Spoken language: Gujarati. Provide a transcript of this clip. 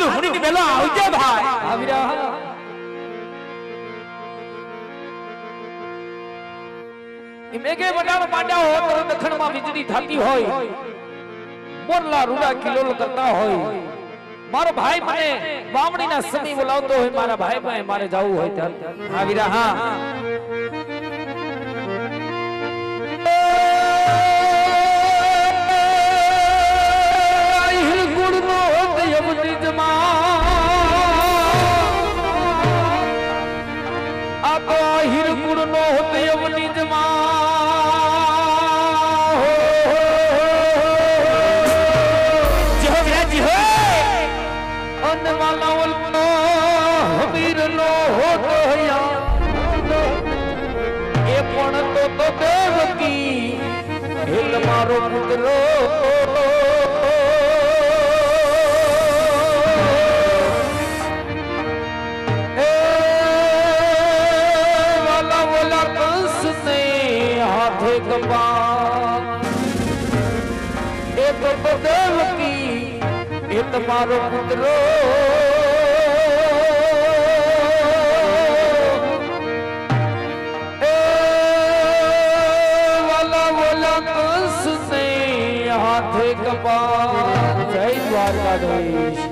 બધું હુની પેલો આવજે ભાઈ આવી રહ્યા મેઘે વડાળ માંડ્યા હોય તો દખણમાં વીજળી થતી હોય મોરલા રૂડા કિલોલ કરતા હોય મારો ભાઈ મને વાવણીના સમય બોલાવતો હોય મારા ભાઈ પાસે મારે જવું હોય ત્યારે આવી રહ્યા મારો ને હાથે કપા એ તો દેવકી એ તમારો ને હાથે કપા જય દ્વારકાધીશ.